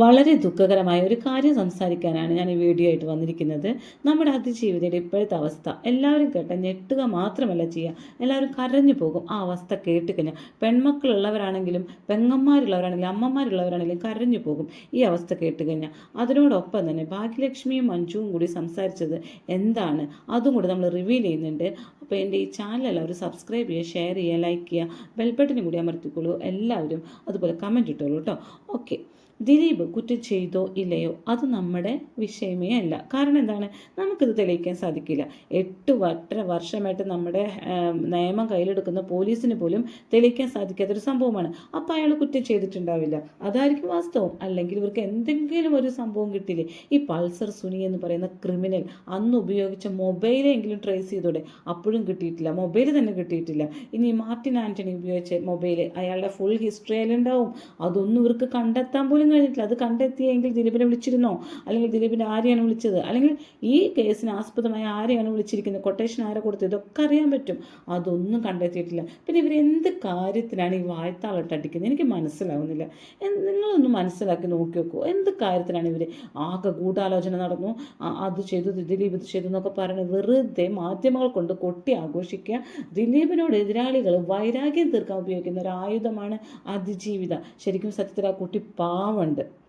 വളരെ ദുഃഖകരമായ ഒരു കാര്യം സംസാരിക്കാനാണ് ഞാൻ ഈ വീഡിയോ ആയിട്ട് വന്നിരിക്കുന്നത്. നമ്മുടെ അതിജീവിതയുടെ ഇപ്പോഴത്തെ അവസ്ഥ എല്ലാവരും കേട്ട ഞെട്ടുക മാത്രമല്ല ചെയ്യുക. എല്ലാവരും കരഞ്ഞു പോകും. ആ അവസ്ഥ കേട്ട് കഴിഞ്ഞാൽ പെൺമക്കളുള്ളവരാണെങ്കിലും പെങ്ങന്മാരുള്ളവരാണെങ്കിലും അമ്മമാരുള്ളവരാണെങ്കിലും കരഞ്ഞു പോകും. ഈ അവസ്ഥ കേട്ട് കഴിഞ്ഞാൽ അതിനോടൊപ്പം തന്നെ ഭാഗ്യലക്ഷ്മിയും മഞ്ജുവും കൂടി സംസാരിച്ചത് എന്താണ്? അതും കൂടി നമ്മൾ റിവീൽ ചെയ്യുന്നുണ്ട്. അപ്പോൾ എന്റെ ഈ ചാനൽ എല്ലാവരും സബ്സ്ക്രൈബ് ചെയ്യുക ഷെയർ ചെയ്യുക ലൈക്ക് ചെയ്യുക ബെൽബട്ടനും കൂടി അമർത്തിക്കോളൂ എല്ലാവരും അതുപോലെ കമന്റ് ഇട്ടോളൂ കേട്ടോ. ഓക്കെ ദിലീപ് കുറ്റം ചെയ്തോ ഇല്ലയോ അത് നമ്മുടെ വിഷയമേ അല്ല. കാരണം എന്താണ്? നമുക്കിത് തെളിയിക്കാൻ സാധിക്കില്ല. എട്ട് വട്ട വർഷമായിട്ട് നമ്മുടെ നിയമം കയ്യിലെടുക്കുന്ന പോലീസിന് പോലും തെളിയിക്കാൻ സാധിക്കാത്തൊരു സംഭവമാണ്. അപ്പോൾ അയാൾ കുറ്റം ചെയ്തിട്ടുണ്ടാവില്ല. അതായിരിക്കും വാസ്തവം. അല്ലെങ്കിൽ ഇവർക്ക് എന്തെങ്കിലും ഒരു സംഭവം കിട്ടില്ലേ ഈ പൾസർ സുനി എന്ന് പറയുന്ന ക്രിമിനൽ അന്ന് ഉപയോഗിച്ച മൊബൈലെങ്കിലും ട്രേസ് ചെയ്തോടെ? അപ്പോഴും കിട്ടിയിട്ടില്ല. മൊബൈൽ തന്നെ കിട്ടിയിട്ടില്ല. ഇനി മാർട്ടിൻ ആന്റണി ഉപയോഗിച്ച മൊബൈൽ അയാളുടെ ഫുൾ ഹിസ്റ്ററി അതിലുണ്ടാവും അതൊന്നും ഇവർക്ക് കണ്ടെത്താൻ പോലും കഴിഞ്ഞിട്ടില്ല. അത് കണ്ടെത്തിയെങ്കിൽ ദിലീപിനെ വിളിച്ചിരുന്നോ? അല്ലെങ്കിൽ ദിലീപിനെ ആരെയാണ് വിളിച്ചത്? അല്ലെങ്കിൽ ഈ കേസിന് ആസ്പദമായ ആരെയാണ് വിളിച്ചിരിക്കുന്നത്? കൊട്ടേഷൻ ആരെ കൊടുത്തത്? ഇതൊക്കെ അറിയാൻ പറ്റും. അതൊന്നും കണ്ടെത്തിയിട്ടില്ല. പിന്നെ ഇവരെന്ത് കാര്യത്തിനാണ് ഈ വായത്താളോട്ട് അടിക്കുന്നത്? എനിക്ക് മനസ്സിലാവുന്നില്ല. നിങ്ങളൊന്ന് മനസ്സിലാക്കി നോക്കി നോക്കൂ എന്ത് കാര്യത്തിനാണ് ഇവർ ആകെ ഗൂഢാലോചന നടന്നു? അത് ചെയ്തു ദിലീപ് ഇത് ചെയ്തു എന്നൊക്കെ പറയുന്നത് വെറുതെ മാധ്യമങ്ങൾ കൊണ്ട് കൊട്ടി ആഘോഷിക്കുക. ദിലീപിനോട് എതിരാളികൾ വൈരാഗ്യം തീർക്കാൻ ഉപയോഗിക്കുന്ന ഒരു ആയുധമാണ് അതിജീവിത. ശരിക്കും സത്യത്തിൽ ആ കുട്ടി പാവമുണ്ട്. ഏ,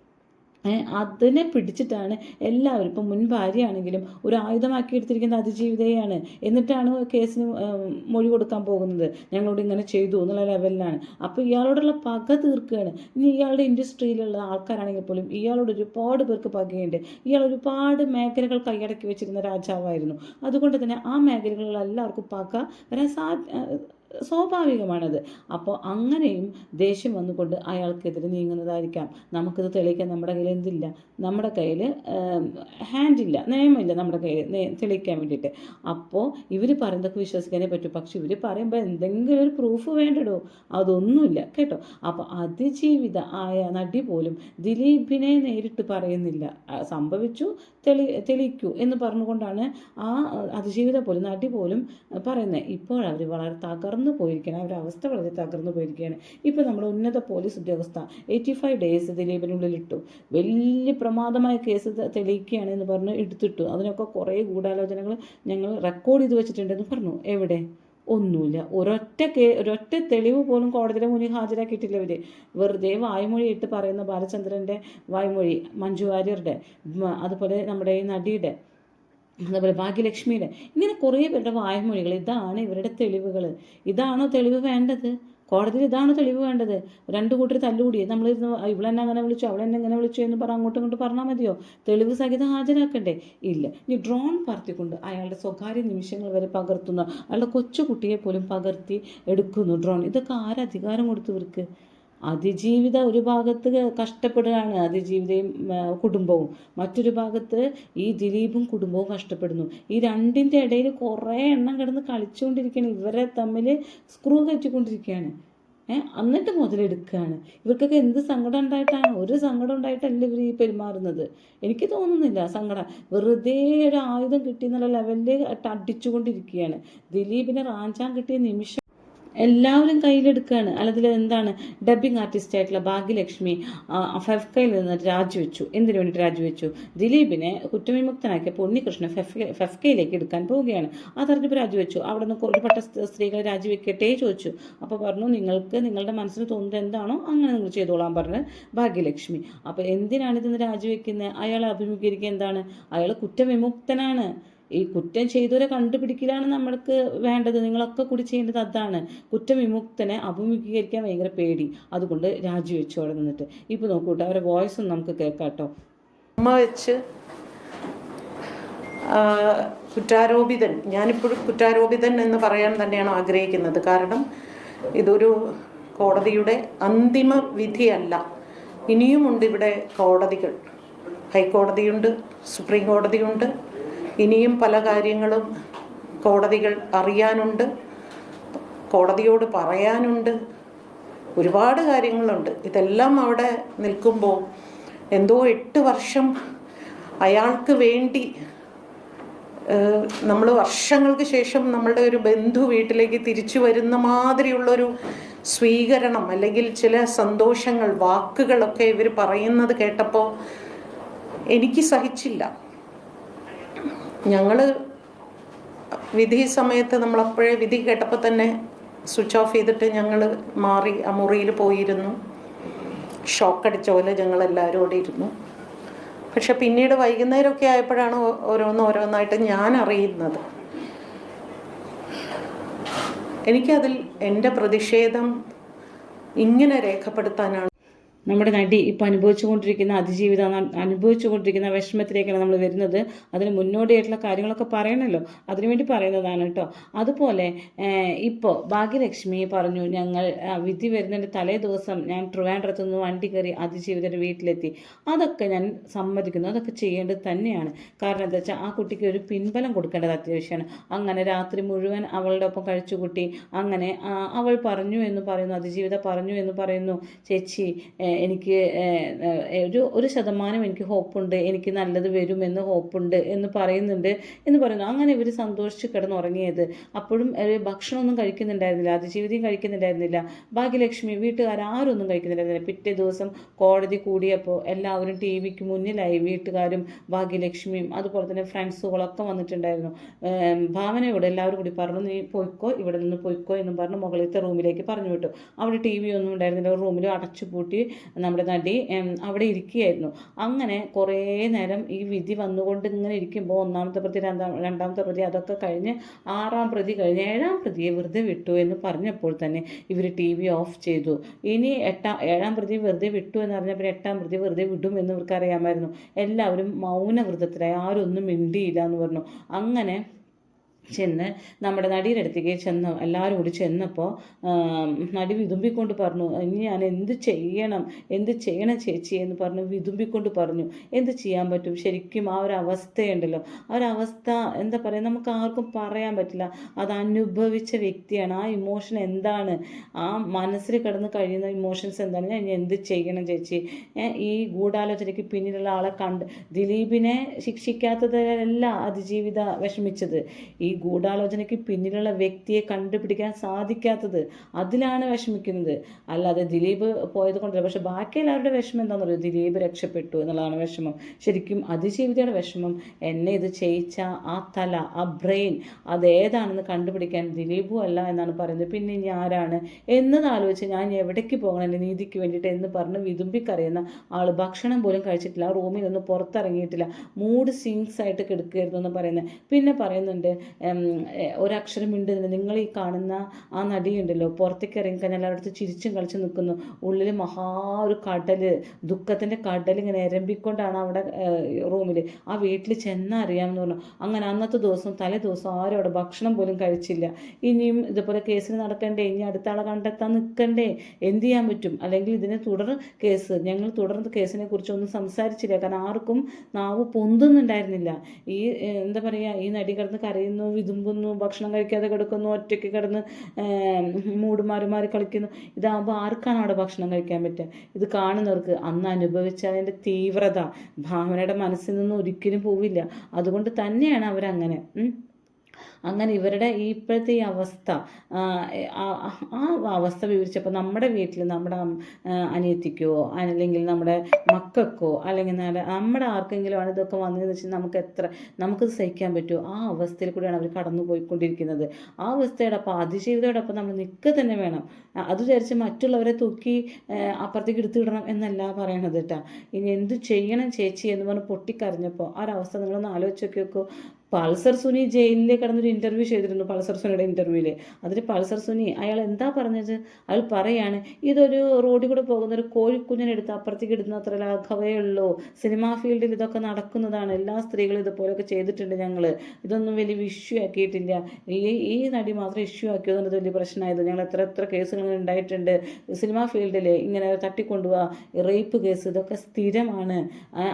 അതിനെ പിടിച്ചിട്ടാണ് എല്ലാവരും ഇപ്പം മുൻ ഭാര്യയാണെങ്കിലും ഒരു ആയുധമാക്കി എടുത്തിരിക്കുന്ന അതിജീവിതയാണ് എന്നിട്ടാണ് കേസിന് മൊഴി കൊടുക്കാൻ പോകുന്നത്. ഞങ്ങളോട് ഇങ്ങനെ ചെയ്തു എന്നുള്ള ലെവലിലാണ്. അപ്പോൾ ഇയാളോടുള്ള പക തീർക്കുകയാണ്. ഇനി ഇയാളുടെ ഇൻഡസ്ട്രിയിലുള്ള ആൾക്കാരാണെങ്കിൽ പോലും ഇയാളോട് ഒരുപാട് പേർക്ക് പകയുണ്ട്. ഇയാൾ ഒരുപാട് മേഖലകൾ കൈയടക്കി വെച്ചിരുന്ന രാജാവായിരുന്നു. അതുകൊണ്ട് തന്നെ ആ മേഖലകളിൽ എല്ലാവർക്കും പക വരാൻ സാ സ്വാഭാവികമാണത്. അപ്പോൾ അങ്ങനെയും ദേഷ്യം വന്നുകൊണ്ട് അയാൾക്കെതിരെ നീങ്ങുന്നതായിരിക്കാം. നമുക്കിത് തെളിയിക്കാൻ നമ്മുടെ കയ്യിൽ എന്തില്ല? നമ്മുടെ കയ്യിൽ ഹാൻഡില്ല നിയമമില്ല നമ്മുടെ കയ്യിൽ തെളിയിക്കാൻ വേണ്ടിയിട്ട്. അപ്പോൾ ഇവർ പറയുന്നതൊക്കെ വിശ്വസിക്കാനേ പറ്റൂ. പക്ഷെ ഇവർ പറയുമ്പോൾ എന്തെങ്കിലും ഒരു പ്രൂഫ് വേണ്ടടോ? അതൊന്നുമില്ല. കേട്ടോ? അപ്പോൾ അതിജീവിത ആയ നടി പോലും ദിലീപിനെ നേരിട്ട് പറയുന്നില്ല. സംഭവിച്ചു തെളി തെളിയിക്കൂ എന്ന് പറഞ്ഞുകൊണ്ടാണ് ആ അതിജീവിത പോലും നടി പോലും പറയുന്നത്. ഇപ്പോഴവർ വളരെ തകർന്നു പോയിരിക്കുകയാണ്. അവരുടെ അവസ്ഥ വളരെ തകർന്നു പോയിരിക്കുകയാണ്. ഇപ്പോൾ നമ്മൾ ഉന്നത പോലീസ് ഉദ്യോഗസ്ഥ എയ്റ്റി ഫൈവ് ഡേയ്സ് ദിലീപിനുള്ളിൽ ഇട്ടു വലിയ പ്രമാദമായ കേസ് തെളിയിക്കുകയാണ് എന്ന് പറഞ്ഞ് എടുത്തിട്ടു. അതിനൊക്കെ കുറേ ഗൂഢാലോചനകൾ ഞങ്ങൾ റെക്കോർഡ് ചെയ്ത് വെച്ചിട്ടുണ്ടെന്ന് പറഞ്ഞു. എവിടെ? ഒന്നുമില്ല. ഒരൊറ്റ കേ ഒരൊറ്റ തെളിവ് പോലും കോടതിയുടെ മുന്നിൽ ഹാജരാക്കിയിട്ടില്ല ഇവർ വെറുതെ വായ്മൊഴി ഇട്ട് പറയുന്ന ബാലചന്ദ്രന്റെ വായ്മൊഴി മഞ്ജു വാര്യരുടെ അതുപോലെ നമ്മുടെ ഈ നടിയുടെ അതുപോലെ ഭാഗ്യലക്ഷ്മിയുടെ. ഇങ്ങനെ കുറേ പേരുടെ വായ്മൊഴികൾ ഇതാണ് ഇവരുടെ തെളിവുകൾ. ഇതാണോ തെളിവ് വേണ്ടത്? കോടതിയിൽ ഇതാണോ തെളിവ് വേണ്ടത്? രണ്ട് കൂട്ടർ തല്ലുകൂടി. നമ്മളിരുന്ന് ഇവളെന്നെ അങ്ങനെ വിളിച്ചു അവളെന്നെ ഇങ്ങനെ വിളിച്ചു എന്ന് പറഞ്ഞ് അങ്ങോട്ടും ഇങ്ങോട്ടും പറഞ്ഞാൽ മതിയോ? തെളിവ് സഹിതം ഹാജരാക്കണ്ടേ? ഇല്ല. ഇനി ഡ്രോൺ പറത്തിക്കൊണ്ട് അയാളുടെ സ്വകാര്യ നിമിഷങ്ങൾ വരെ പകർത്തുന്നു അയാളുടെ കൊച്ചു കുട്ടിയെ പോലും പകർത്തി എടുക്കുന്നു ഡ്രോൺ. ഇതൊക്കെ ആരധികാരം കൊടുത്തു ഇവർക്ക് അതിജീവിത ഒരു ഭാഗത്ത് കഷ്ടപ്പെടുകയാണ് അതിജീവിതയും കുടുംബവും. മറ്റൊരു ഭാഗത്ത് ഈ ദിലീപും കുടുംബവും കഷ്ടപ്പെടുന്നു. ഈ രണ്ടിന്റെ ഇടയിൽ കുറേ എണ്ണം കിടന്ന് കളിച്ചുകൊണ്ടിരിക്കുകയാണ്. ഇവരെ തമ്മിൽ സ്ക്രൂ കയറ്റിക്കൊണ്ടിരിക്കുകയാണ്. ഏഹ് എന്നിട്ട് മുതലെടുക്കുകയാണ്. ഇവർക്കൊക്കെ എന്ത് സങ്കടം ഉണ്ടായിട്ടാണ്? ഒരു സങ്കടം ഉണ്ടായിട്ടല്ല ഇവർ ഈ പെരുമാറുന്നത്. എനിക്ക് തോന്നുന്നില്ല സങ്കടം. വെറുതെ ഒരു ആയുധം കിട്ടിയെന്നുള്ള ലെവലിൽ അടിച്ചുകൊണ്ടിരിക്കുകയാണ്. ദിലീപിനെ റാഞ്ചാൻ കിട്ടിയ നിമിഷം എല്ലാവരും കയ്യിലെടുക്കുകയാണ് അല്ലെങ്കിൽ എന്താണ്? ഡബ്ബിംഗ് ആർട്ടിസ്റ്റ് ആയിട്ടുള്ള ഭാഗ്യലക്ഷ്മി ഫെഫ്കയിൽ നിന്ന് രാജിവെച്ചു. എന്തിനു വേണ്ടിയിട്ട് രാജിവെച്ചു? ദിലീപിനെ കുറ്റവിമുക്തനാക്കിയപ്പോൾ ഉണ്ണികൃഷ്ണൻ ഫെഫ് ഫെഫ്കയിലേക്ക് എടുക്കാൻ പോവുകയാണ്. അതറിഞ്ഞപ്പോൾ രാജിവെച്ചു. അവിടെ നിന്ന് ഒരുപെട്ട സ്ത- സ്ത്രീകൾ രാജിവെക്കട്ടെ ചോദിച്ചു. അപ്പോൾ പറഞ്ഞു നിങ്ങൾക്ക് നിങ്ങളുടെ മനസ്സിന് തോന്നുന്നത് എന്താണോ അങ്ങനെ നിങ്ങൾ ചെയ്തോളാൻ പറഞ്ഞ് ഭാഗ്യലക്ഷ്മി. അപ്പോൾ എന്തിനാണ് ഇതിന് രാജിവെക്കുന്നത് അയാളെ അഭിമുഖീകരിക്കുക എന്താണ്? അയാൾ കുറ്റവിമുക്തനാണ്. ഈ കുറ്റം ചെയ്തവരെ കണ്ടുപിടിക്കലാണ് നമ്മൾക്ക് വേണ്ടത്. നിങ്ങളൊക്കെ കൂടി ചെയ്യേണ്ടത് അതാണ്. കുറ്റവിമുക്തനെ അഭിമുഖീകരിക്കാൻ ഭയങ്കര പേടി. അതുകൊണ്ട് രാജിവെച്ചു അവിടെ നിന്നിട്ട്. ഇപ്പോൾ നോക്കൂട്ടോ അവരുടെ വോയിസ് ഒന്നും നമുക്ക് കേൾക്കാട്ടോ അമ്മ വെച്ച് കുറ്റാരോപിതൻ ഞാനിപ്പോഴും കുറ്റാരോപിതൻ എന്ന് പറയാൻ തന്നെയാണ് ആഗ്രഹിക്കുന്നത്. കാരണം ഇതൊരു കോടതിയുടെ അന്തിമ വിധിയല്ല. ഇനിയുമുണ്ട് ഇവിടെ കോടതികൾ. ഹൈക്കോടതിയുണ്ട് സുപ്രീം കോടതിയുണ്ട്. ഇനിയും പല കാര്യങ്ങളും കോടതികൾ അറിയാനുണ്ട് കോടതിയോട് പറയാനുണ്ട്. ഒരുപാട് കാര്യങ്ങളുണ്ട്. ഇതെല്ലാം അവിടെ നിൽക്കുമ്പോൾ എന്തോ എട്ട് വർഷം അയാൾക്ക് വേണ്ടി നമ്മൾ വർഷങ്ങൾക്ക് ശേഷം നമ്മളുടെ ഒരു ബന്ധു വീട്ടിലേക്ക് തിരിച്ചു വരുന്ന മാതിരിയുള്ളൊരു സ്വീകരണം അല്ലെങ്കിൽ ചില സന്തോഷങ്ങൾ വാക്കുകളൊക്കെ ഇവർ പറയുന്നത് കേട്ടപ്പോൾ എനിക്ക് സഹിച്ചില്ല. ഞങ്ങൾ വിധി സമയത്ത് നമ്മളപ്പോഴേ വിധി കേട്ടപ്പോൾ തന്നെ സ്വിച്ച് ഓഫ് ചെയ്തിട്ട് ഞങ്ങൾ മാറി ആ മുറിയിൽ പോയിരുന്നു. ഷോക്ക് അടിച്ച പോലെ ഞങ്ങൾ എല്ലാവരും അവിടെ ഇരുന്നു. പക്ഷെ പിന്നീട് വൈകുന്നേരമൊക്കെ ആയപ്പോഴാണ് ഓരോന്ന് ഓരോന്നായിട്ട് ഞാൻ അറിയുന്നത്. എനിക്കതിൽ എന്റെ പ്രതിഷേധം ഇങ്ങനെ രേഖപ്പെടുത്താനാണ് നമ്മുടെ നടി ഇപ്പോൾ അനുഭവിച്ചുകൊണ്ടിരിക്കുന്ന അതിജീവിതം അനുഭവിച്ചുകൊണ്ടിരിക്കുന്ന വിഷമത്തിലേക്കാണ് നമ്മൾ വരുന്നത്. അതിന് മുന്നോടിയായിട്ടുള്ള കാര്യങ്ങളൊക്കെ പറയണമല്ലോ അതിനുവേണ്ടി പറയുന്നതാണ് കേട്ടോ. അതുപോലെ ഇപ്പോൾ ഭാഗ്യലക്ഷ്മി പറഞ്ഞു ഞങ്ങൾ വിധി വരുന്നതിന്റെ തലേ ദിവസം ഞാൻ ട്രിവാൻഡ്രത്തു നിന്ന് വണ്ടി കയറി അതിജീവിതയുടെ വീട്ടിലെത്തി. അതൊക്കെ ഞാൻ സമ്മതിക്കുന്നു. അതൊക്കെ ചെയ്യേണ്ടത് തന്നെയാണ്. കാരണം എന്താ വെച്ചാൽ ആ കുട്ടിക്ക് ഒരു പിൻബലം കൊടുക്കേണ്ടത് അത്യാവശ്യമാണ്. അങ്ങനെ രാത്രി മുഴുവൻ അവളുടെ ഒപ്പം കഴിച്ചു കുട്ടി അങ്ങനെ അവൾ പറഞ്ഞു എന്ന് പറയുന്നു അതിജീവിത പറഞ്ഞു എന്ന് പറയുന്നു. ചേച്ചി എനിക്ക് ഒരു ഒരു ശതമാനം എനിക്ക് ഹോപ്പുണ്ട് എനിക്ക് നല്ലത് വരുമെന്ന് ഹോപ്പുണ്ട് എന്ന് പറയുന്നുണ്ട് എന്ന് പറയുന്നു. അങ്ങനെ ഇവർ സന്തോഷിച്ച് കിടന്നുറങ്ങിയത്. അപ്പോഴും ഭക്ഷണമൊന്നും കഴിക്കുന്നുണ്ടായിരുന്നില്ല അതിജീവിതം കഴിക്കുന്നുണ്ടായിരുന്നില്ല. ഭാഗ്യലക്ഷ്മി ഒന്നും കഴിക്കുന്നുണ്ടായിരുന്നില്ല. പിറ്റേ ദിവസം കോടതി കൂടിയപ്പോൾ എല്ലാവരും ടി വിക്ക് മുന്നിലായി വീട്ടുകാരും ഭാഗ്യലക്ഷ്മിയും അതുപോലെ തന്നെ ഫ്രണ്ട്സുകളൊക്കെ വന്നിട്ടുണ്ടായിരുന്നു. ഭാവനയോട് എല്ലാവരും കൂടി പറഞ്ഞു നീ പോയിക്കോ ഇവിടെ നിന്ന് പോയിക്കോ എന്നും പറഞ്ഞ് മുകളിലത്തെ റൂമിലേക്ക് പറഞ്ഞു വിട്ടു. അവിടെ ടി വി ഒന്നും ഉണ്ടായിരുന്നില്ല റൂമിൽ അടച്ചു പൂട്ടി നമ്മുടെ നടി അവിടെ ഇരിക്കുകയായിരുന്നു. അങ്ങനെ കുറേ നേരം ഈ വിധി വന്നുകൊണ്ട് ഇങ്ങനെ ഇരിക്കുമ്പോൾ ഒന്നാമത്തെ പ്രതി രണ്ടാം രണ്ടാമത്തെ പ്രതി അതൊക്കെ കഴിഞ്ഞ് ആറാം പ്രതി കഴിഞ്ഞ് ഏഴാം പ്രതിയെ വെറുതെ വിട്ടു എന്ന് പറഞ്ഞപ്പോൾ തന്നെ ഇവർ ടി വി ഓഫ് ചെയ്തു. ഇനി എട്ടാം ഏഴാം പ്രതി വെറുതെ വിട്ടു എന്ന് പറഞ്ഞപ്പോൾ എട്ടാം പ്രതി വെറുതെ വിടും എന്ന് ഇവർക്കറിയാമായിരുന്നു. എല്ലാവരും മൗനവ്രതത്തിലായി ആരും ഒന്നും മിണ്ടിയില്ല എന്ന് പറഞ്ഞു. അങ്ങനെ ചെന്ന് നമ്മുടെ നടിയുടെ അടുത്തേക്ക് ചെന്ന് എല്ലാവരും കൂടി ചെന്നപ്പോൾ നടി വിതുമ്പിക്കൊണ്ട് പറഞ്ഞു ഇനി ഞാൻ എന്ത് ചെയ്യണം? എന്ത് ചെയ്യണം ചേച്ചി? എന്ന് പറഞ്ഞു വിതുമ്പിക്കൊണ്ട് പറഞ്ഞു എന്ത് ചെയ്യാൻ പറ്റും? ശരിക്കും ആ ഒരു അവസ്ഥയുണ്ടല്ലോ. ആ ഒരു അവസ്ഥ എന്താ പറയുക നമുക്ക് ആർക്കും പറയാൻ പറ്റില്ല. അത് അനുഭവിച്ച വ്യക്തിയാണ്. ആ ഇമോഷൻ എന്താണ്? ആ മനസ്സിൽ കിടന്ന് കഴിയുന്ന ഇമോഷൻസ് എന്താണ്? ഞാൻ ഇനി എന്ത് ചെയ്യണം ചേച്ചി? ഈ ഗൂഢാലോചനയ്ക്ക് പിന്നിലുള്ള ആളെ കണ്ട് ദിലീപിനെ ശിക്ഷിക്കാത്തതല്ല അതിജീവിത വിഷമിച്ചത്. ഈ ഗൂഢാലോചനയ്ക്ക് പിന്നിലുള്ള വ്യക്തിയെ കണ്ടുപിടിക്കാൻ സാധിക്കാത്തത് അതിലാണ് വിഷമിക്കുന്നത്. അല്ലാതെ ദിലീപ് പോയത് കൊണ്ടല്ല. പക്ഷെ ബാക്കി എല്ലാവരുടെ വിഷമം എന്താണെന്ന് പറയുക ദിലീപ് രക്ഷപ്പെട്ടു എന്നുള്ളതാണ് വിഷമം. ശരിക്കും അതിജീവിതയുടെ വിഷമം എന്നെ ഇത് ചെയ്യിച്ച ആ തല ആ ബ്രെയിൻ അതേതാണെന്ന് കണ്ടുപിടിക്കാൻ ദിലീപും അല്ല എന്നാണ് പറയുന്നത്. പിന്നെ ഇനി ആരാണ് എന്നത് ആലോചിച്ച് ഞാൻ എവിടേക്ക് പോകണം? എന്റെ നീതിക്ക് വേണ്ടിയിട്ട് എന്ന് പറഞ്ഞ് വിതുമ്പിക്കറിയുന്ന ആൾ ഭക്ഷണം പോലും കഴിച്ചിട്ടില്ല. റൂമിൽ നിന്ന് പുറത്തിറങ്ങിയിട്ടില്ല. മൂഡ് സിങ്സ് ആയിട്ട് കിടക്കുകയായിരുന്നു എന്ന് പറയുന്നത്. പിന്നെ പറയുന്നുണ്ട് ഒരക്ഷരം മിണ്ടുന്നില്ല നിങ്ങൾ ഈ കാണുന്ന ആ നടിയുണ്ടല്ലോ. പുറത്തേക്ക് ഇറങ്ങിക്കഴിഞ്ഞാൽ എല്ലായിടത്തും ചിരിച്ചും കളിച്ച് നിൽക്കുന്നു. ഉള്ളിൽ മഹാ ഒരു കടൽ ദുഃഖത്തിന്റെ കടൽ ഇങ്ങനെ എരമ്പിക്കൊണ്ടാണ് അവിടെ റൂമിൽ ആ വീട്ടിൽ ചെന്നാൽ അറിയാമെന്ന് പറഞ്ഞു. അങ്ങനെ അന്നത്തെ ദിവസം തലേ ദിവസം ആരും അവിടെ ഭക്ഷണം പോലും കഴിച്ചില്ല. ഇനിയും ഇതുപോലെ കേസിന് നടക്കണ്ടേ? ഇനി അടുത്ത ആളെ കണ്ടെത്താൻ നിൽക്കണ്ടേ? എന്ത് ചെയ്യാൻ പറ്റും? അല്ലെങ്കിൽ ഇതിനെ തുടർ കേസ്. ഞങ്ങൾ തുടർന്ന് കേസിനെ കുറിച്ച് ഒന്നും സംസാരിച്ചില്ല. കാരണം ആർക്കും നാവ് പൊന്തുന്നുണ്ടായിരുന്നില്ല. ഈ എന്താ പറയുക ഈ നടി കിടന്ന് കരയുന്നു വിതുമ്പുന്നു ഭക്ഷണം കഴിക്കാതെ കിടക്കുന്നു ഒറ്റയ്ക്ക് കിടന്ന് മൂട് മാറി മാറി കളിക്കുന്നു. ഇതാകുമ്പോൾ ആർക്കാണ് അവിടെ ഭക്ഷണം കഴിക്കാൻ പറ്റുക? ഇത് കാണുന്നവർക്ക് അന്ന് അനുഭവിച്ച അതിന്റെ തീവ്രത. ഭാവനയുടെ മനസ്സിൽ നിന്ന് ഒരിക്കലും പോവില്ല. അതുകൊണ്ട് തന്നെയാണ് അവരങ്ങനെ. അങ്ങനെ ഇവരുടെ ഇപ്പോഴത്തെ ഈ അവസ്ഥ ആ, അവസ്ഥ വിവരിച്ചപ്പോൾ നമ്മുടെ വീട്ടിൽ നമ്മുടെ അനിയത്തിക്കോ അല്ലെങ്കിൽ നമ്മുടെ മക്കൾക്കോ അല്ലെങ്കിൽ നമ്മുടെ ആർക്കെങ്കിലും ആണ് ഇതൊക്കെ വന്നതെന്ന് വെച്ചാൽ നമുക്ക് എത്ര നമുക്ക് സഹിക്കാൻ പറ്റുമോ? ആ അവസ്ഥയിൽ കൂടിയാണ് അവർ കടന്നു പോയിക്കൊണ്ടിരിക്കുന്നത് ആ അവസ്ഥയോടൊപ്പം അതിജീവിതയോടൊപ്പം നമ്മൾ നിൽക്കുക തന്നെ വേണം. അത് വിചാരിച്ച് മറ്റുള്ളവരെ തൂക്കി അപ്പുറത്തേക്ക് എടുത്തു വിടണം എന്നല്ല പറയണത് കേട്ടോ. ഇനി എന്ത് ചെയ്യണം ചേച്ചി എന്ന് പറഞ്ഞ് പൊട്ടിക്കരഞ്ഞപ്പോൾ ആ ഒരവസ്ഥ നിങ്ങളൊന്ന് ആലോചിച്ച് നോക്കൂ. പൾസർ സുനി ജയിലിൽ കിടന്നൊരു ഇന്റർവ്യൂ ചെയ്തിരുന്നു പൾസർ സുനിയുടെ ഇന്റർവ്യൂവിൽ അതിൽ പൾസർ സുനി അയാൾ എന്താ പറഞ്ഞത്? അയാൾ പറയാണ് ഇതൊരു റോഡിൽ കൂടെ പോകുന്ന ഒരു കോഴിക്കുഞ്ഞിനെടുത്ത് അപ്പുറത്തേക്ക് ഇടുന്ന അത്ര ലാഘവേ ഉള്ളൂ. സിനിമാ ഫീൽഡിൽ ഇതൊക്കെ നടക്കുന്നതാണ്. എല്ലാ സ്ത്രീകളും ഇതുപോലെയൊക്കെ ചെയ്തിട്ടുണ്ട് ഞങ്ങൾ ഇതൊന്നും വലിയ ഇഷ്യൂ ആക്കിയിട്ടില്ല. ഈ ഈ നടി മാത്രം ഇഷ്യൂ ആക്കിയതുകൊണ്ട് വലിയ പ്രശ്നമായത്. ഞങ്ങൾ എത്ര എത്ര കേസുകൾ ഉണ്ടായിട്ടുണ്ട്. സിനിമാ ഫീൽഡിൽ ഇങ്ങനെ തട്ടിക്കൊണ്ടുപോവാ. റേപ്പ് കേസ് ഇതൊക്കെ സ്ഥിരമാണ്.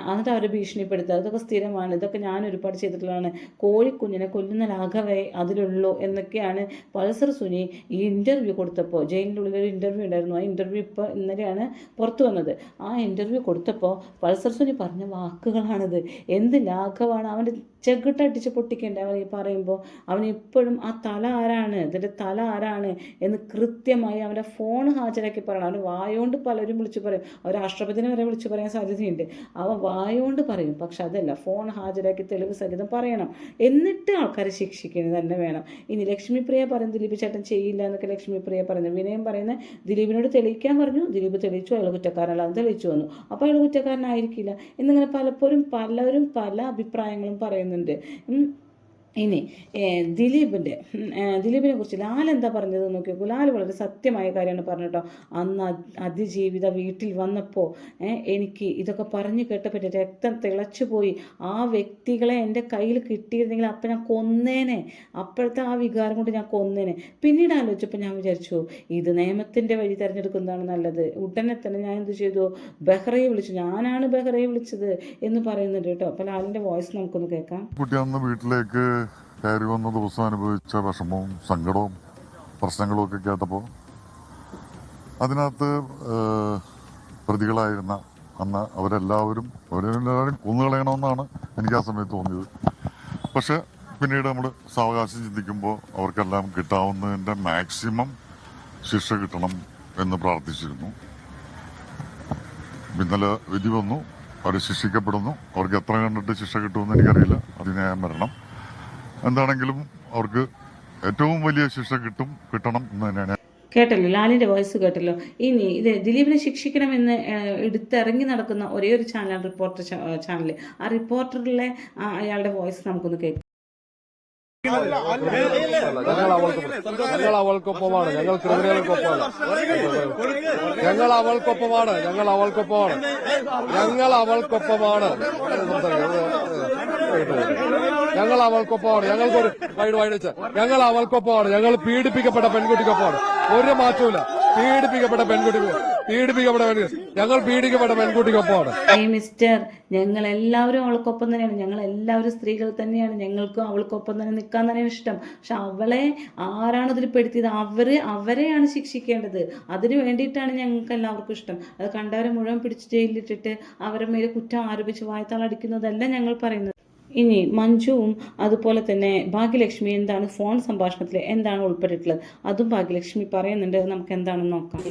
എന്നിട്ട് അവരെ ഭീഷണിപ്പെടുത്തുക. ഇതൊക്കെ സ്ഥിരമാണ്. ഇതൊക്കെ ഞാൻ ഒരുപാട് ചെയ്തിട്ടുള്ളതാണ്. കോഴിക്കുഞ്ഞിനെ കൊല്ലുന്ന ലാഘവേ അതിലുള്ളൂ എന്നൊക്കെയാണ് പൾസർ സുനി ഈ ഇന്റർവ്യൂ കൊടുത്തപ്പോൾ ജയിലിന്റെ ഉള്ളിൽ ഒരു ഇന്റർവ്യൂ ഉണ്ടായിരുന്നു. ആ ഇന്റർവ്യൂ ഇപ്പോൾ ഇന്നലെയാണ് പുറത്തു വന്നത്. ആ ഇന്റർവ്യൂ കൊടുത്തപ്പോൾ പൾസർ സുനി പറഞ്ഞ വാക്കുകളാണിത്. എന്ത് ലാഘവാണ് അവന്റെ ചെകിട്ടടിച്ച് പൊട്ടിക്കേണ്ട അവൻ ഈ പറയുമ്പോൾ അവൻ ഇപ്പോഴും ആ തല ആരാണ്? ഇതിന്റെ തല ആരാണ്? എന്ന് കൃത്യമായി അവന്റെ ഫോൺ ഹാജരാക്കി പറയണം. അവൻ വായോണ്ട് പലരും വിളിച്ച് പറയും. അവർ രാഷ്ട്രപതിനെ വരെ വിളിച്ച് പറയാൻ സാധ്യതയുണ്ട്. അവൻ വായോണ്ട് പറയും. പക്ഷെ അതല്ല ഫോൺ ഹാജരാക്കി തെളിവ് സഹിതം പറയണം. എന്നിട്ട് ആൾക്കാരെ ശിക്ഷിക്കുന്നത് തന്നെ വേണം. ഇനി ലക്ഷ്മിപ്രിയ പറയും ദിലീപ് ചേട്ടൻ ചെയ്യില്ല എന്നൊക്കെ ലക്ഷ്മിപ്രിയ പറഞ്ഞു. വിനയം പറയുന്നത് ദിലീപിനോട് തെളിയിക്കാൻ പറഞ്ഞു. ദിലീപ് തെളിയിച്ചു അയാൾ കുറ്റക്കാരനല്ല അത് തെളിയിച്ചു വന്നു. അപ്പോൾ അയാൾ കുറ്റക്കാരനായിരിക്കില്ല. എന്നിങ്ങനെ പലപ്പോഴും പലരും പല അഭിപ്രായങ്ങളും പറയുന്നുണ്ട്. ഇനി ദിലീപിന്റെ ദിലീപിനെ കുറിച്ച് ലാൽ എന്താ പറഞ്ഞത് നോക്കി നോക്കൂ ലാൽ വളരെ സത്യമായ കാര്യമാണ് പറഞ്ഞു കേട്ടോ അന്ന് അതിജീവിത വീട്ടിൽ വന്നപ്പോൾ എനിക്ക് ഇതൊക്കെ പറഞ്ഞു കേട്ടപ്പോൾ എന്റെ രക്തം തിളച്ചു പോയി ആ വ്യക്തികളെ എന്റെ കയ്യിൽ കിട്ടിയിരുന്നെങ്കിൽ അപ്പം ഞാൻ കൊന്നേനെ. അപ്പോഴത്തെ ആ വികാരം കൊണ്ട് ഞാൻ കൊന്നേനെ. പിന്നീട് ആലോചിച്ചപ്പോൾ ഞാൻ വിചാരിച്ചു ഇത് നിയമത്തിന്റെ വഴി തിരഞ്ഞെടുക്കുന്നതാണ് നല്ലത്. ഉടനെ തന്നെ ഞാൻ എന്ത് ചെയ്തു? ബെഹ്റയെ വിളിച്ചു. ഞാനാണ് ബെഹ്റയെ വിളിച്ചത് എന്ന് പറയുന്നുണ്ട് കേട്ടോ. അപ്പോൾ ലാലിന്റെ വോയിസ് നമുക്കൊന്ന് കേൾക്കാം. കയറി വന്ന ദിവസം അനുഭവിച്ച വിഷമവും സങ്കടവും പ്രശ്നങ്ങളും ഒക്കെ കേട്ടപ്പോൾ അതിനകത്ത് പ്രതികളായിരുന്ന അന്ന് അവരെല്ലാവരും അവരെല്ലാവരും കൊന്നുകളയണമെന്നാണ് എനിക്ക് ആ സമയത്ത് തോന്നിയത്. പക്ഷെ പിന്നീട് നമ്മൾ സാവകാശം ചിന്തിക്കുമ്പോൾ അവർക്കെല്ലാം കിട്ടാവുന്നതിന്റെ മാക്സിമം ശിക്ഷ കിട്ടണം എന്ന് പ്രാർത്ഥിച്ചിരുന്നു. ഇന്നലെ വിധി വന്നു അവർ ശിക്ഷിക്കപ്പെടുന്നു. അവർക്ക് എത്ര കണ്ടിട്ട് ശിക്ഷ കിട്ടുമെന്ന് എനിക്കറിയില്ല. അതിനെ മരണം എന്താണെങ്കിലും അവർക്ക് ഏറ്റവും വലിയ ശിക്ഷ കിട്ടും കിട്ടണം എന്ന് തന്നെയാണ് കേട്ടല്ലോ ലാലിന്റെ വോയിസ് കേട്ടല്ലോ ഇനി ഇത് ദിലീപിനെ ശിക്ഷിക്കണമെന്ന് എടുത്തിറങ്ങി നടക്കുന്ന ഒരേ ഒരു ചാനലാണ് റിപ്പോർട്ടർ ചാനൽ ആ റിപ്പോർട്ടറിലെ അയാളുടെ വോയിസ് നമുക്കൊന്ന് കേൾക്കാം ഞങ്ങൾ അവൾക്ക് ഞങ്ങൾ അവൾക്കൊപ്പമാണ് ഞങ്ങൾ ക്രിമിനലുകൾക്കൊപ്പമാണ് ഞങ്ങൾ അവൾക്കൊപ്പമാണ് ഞങ്ങൾ അവൾക്കൊപ്പമാണ് ഞങ്ങൾ അവൾക്കൊപ്പമാണ് ഞങ്ങൾ അവൾക്കൊപ്പമാണ്. ഞങ്ങൾക്കൊരു വൈഡ് വൈഡ് വെച്ച്. ഞങ്ങൾ അവൾക്കൊപ്പമാണ്. ഞങ്ങൾ പീഡിപ്പിക്കപ്പെട്ട പെൺകുട്ടിക്കൊപ്പമാണ്. ഒരു മാറ്റവും പീഡിപ്പിക്കപ്പെട്ട പെൺകുട്ടി പീഡിപ്പിക്കപ്പെട്ട പെൺകുട്ടി. ഞങ്ങൾ പീഡിക്കപ്പെട്ട പെൺകുട്ടിക്കൊപ്പമാണ്. മിസ്റ്റർ ഞങ്ങൾ എല്ലാവരും അവൾക്കൊപ്പം തന്നെയാണ്. ഞങ്ങൾ എല്ലാവരും സ്ത്രീകൾ തന്നെയാണ്. ഞങ്ങൾക്കും അവൾക്കൊപ്പം തന്നെ നിൽക്കാൻ തന്നെയാണ് ഇഷ്ടം. പക്ഷെ അവളെ ആരാണ് ഇതിൽ പെടുത്തിയത്? അവർ അവരെയാണ് ശിക്ഷിക്കേണ്ടത്. അതിനു വേണ്ടിയിട്ടാണ് ഞങ്ങൾക്ക് എല്ലാവർക്കും ഇഷ്ടം. അത് കണ്ടവരെ മുഴുവൻ പിടിച്ച് ജയിലിലിട്ടിട്ട് അവരുടെ മേലെ കുറ്റം ആരോപിച്ച് വായത്താളടിക്കുന്നതല്ല ഞങ്ങൾ പറയുന്നത്. ഇനി മഞ്ജുവും അതുപോലെ തന്നെ ഭാഗ്യലക്ഷ്മി എന്താണ് ഫോൺ സംഭാഷണത്തിൽ എന്താണ് ഉൾപ്പെട്ടിട്ടുള്ളത്? അതും ഭാഗ്യലക്ഷ്മി പറയുന്നുണ്ട്. നമുക്ക് എന്താണെന്ന് നോക്കാം.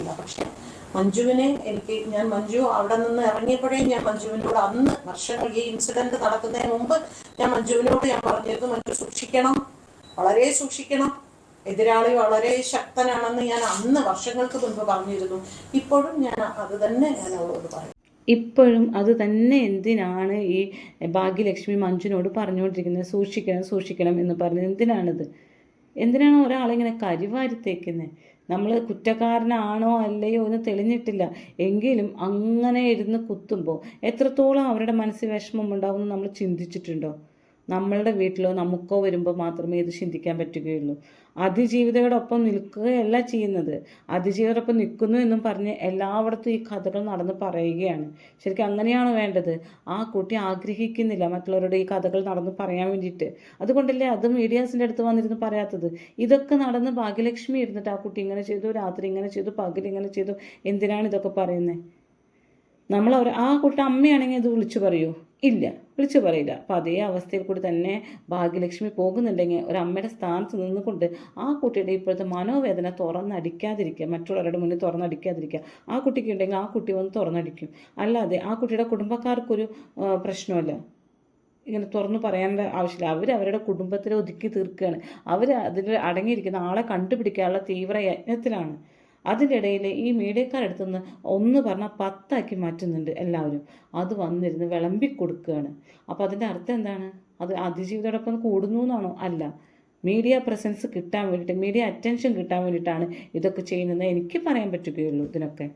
മഞ്ജുവിനെ എനിക്ക് ഞാൻ മഞ്ജു അവിടെ നിന്ന് ഇറങ്ങിയപ്പോഴേ ഞാൻ മഞ്ജുവിനോട് അന്ന് വർഷങ്ങൾ ഈ ഇൻസിഡന്റ് നടക്കുന്നതിന് മുമ്പ് ഞാൻ മഞ്ജുവിനോട് ഞാൻ പറഞ്ഞിരുന്നു മഞ്ജു സൂക്ഷിക്കണം. വളരെ സൂക്ഷിക്കണം. എതിരാളി വളരെ ശക്തനാണെന്ന് ഞാൻ അന്ന് വർഷങ്ങൾക്ക് മുൻപ് പറഞ്ഞിരുന്നു. ഇപ്പോഴും ഞാൻ അത് തന്നെ ഞാൻ അവളോട് പറയും. ഇപ്പോഴും അത് തന്നെ എന്തിനാണ് ഈ ഭാഗ്യലക്ഷ്മി മഞ്ജുനോട് പറഞ്ഞുകൊണ്ടിരിക്കുന്നത്? സൂക്ഷിക്കണം സൂക്ഷിക്കണം എന്ന് പറഞ്ഞത് എന്തിനാണിത്? എന്തിനാണ് ഒരാളിങ്ങനെ കരിവാരിത്തേക്കുന്നത് നമ്മൾ കുറ്റക്കാരനാണോ അല്ലയോ എന്ന് തെളിഞ്ഞിട്ടില്ല. എങ്കിലും അങ്ങനെ ഇരുന്ന് കുത്തുമ്പോൾ എത്രത്തോളം അവരുടെ മനസ്സിൽ വിഷമം ഉണ്ടാവുമെന്ന് നമ്മൾ ചിന്തിച്ചിട്ടുണ്ടോ? നമ്മളുടെ വീട്ടിലോ നമുക്കോ വരുമ്പോൾ മാത്രമേ ഇത് ചിന്തിക്കാൻ പറ്റുകയുള്ളൂ. അതിജീവിതയോടൊപ്പം നിൽക്കുകയല്ല ചെയ്യുന്നത്. അതിജീവിതയോടൊപ്പം നിൽക്കുന്നു എന്നും പറഞ്ഞ് എല്ലായിടത്തും ഈ കഥകൾ നടന്ന് പറയുകയാണ്. ശരിക്കും അങ്ങനെയാണ് വേണ്ടത്. ആ കുട്ടി ആഗ്രഹിക്കുന്നില്ല മറ്റുള്ളവരുടെ ഈ കഥകൾ നടന്ന് പറയാൻ വേണ്ടിയിട്ട്. അതുകൊണ്ടല്ലേ അത് മീഡിയാസിന്റെ അടുത്ത് വന്നിരുന്ന് പറയാത്തത്? ഇതൊക്കെ നടന്ന് ഭാഗ്യലക്ഷ്മി ഇരുന്നിട്ട് ആ കുട്ടി ഇങ്ങനെ ചെയ്തു രാത്രി ഇങ്ങനെ ചെയ്തു പകൽ ഇങ്ങനെ ചെയ്തു. എന്തിനാണ് ഇതൊക്കെ പറയുന്നത് നമ്മൾ ആ കുട്ടി അമ്മയാണെങ്കിൽ ഇത് വിളിച്ചു പറയൂ? ഇല്ല. വിളിച്ചു പറയില്ല. അപ്പോൾ അതേ അവസ്ഥയിൽ കൂടി തന്നെ ഭാഗ്യലക്ഷ്മി പോകുന്നുണ്ടെങ്കിൽ ഒരു അമ്മയുടെ സ്ഥാനത്ത് നിന്നുകൊണ്ട് ആ കുട്ടിയുടെ ഇപ്പോഴത്തെ മനോവേദന തുറന്നടിക്കാതിരിക്കുക. മറ്റുള്ളവരുടെ മുന്നിൽ തുറന്നടിക്കാതിരിക്കുക. ആ കുട്ടിക്ക് ഉണ്ടെങ്കിൽ ആ കുട്ടി വന്ന് തുറന്നടിക്കും. അല്ലാതെ ആ കുട്ടിയുടെ കുടുംബക്കാർക്കൊരു പ്രശ്നമല്ല. ഇങ്ങനെ തുറന്നു പറയേണ്ട ആവശ്യമില്ല. അവർ അവരുടെ കുടുംബത്തിലെ ഒതുക്കി തീർക്കുകയാണ്. അവർ അതിൽ അടങ്ങിയിരിക്കുന്ന ആളെ കണ്ടുപിടിക്കാനുള്ള തീവ്ര യത്നത്തിലാണ്. അതിന്റെ ഇടയിൽ ഈ മീഡിയക്കാരെടുത്ത് നിന്ന് ഒന്ന് പറഞ്ഞാൽ പത്താക്കി മാറ്റുന്നുണ്ട് എല്ലാവരും. അത് വന്നിരുന്ന് വിളമ്പി കൊടുക്കുകയാണ് അപ്പോൾ അതിന്റെ അർത്ഥം എന്താണ്? അത് അതിജീവിതോടൊപ്പം കൂടുന്നു എന്നാണോ? അല്ല. മീഡിയ പ്രസൻസ് കിട്ടാൻ വേണ്ടിയിട്ട് മീഡിയ അറ്റൻഷൻ കിട്ടാൻ വേണ്ടിയിട്ടാണ് ഇതൊക്കെ ചെയ്യുന്നത് എനിക്ക് പറയാൻ പറ്റുകയുള്ളൂ ഇതിനൊക്കെ.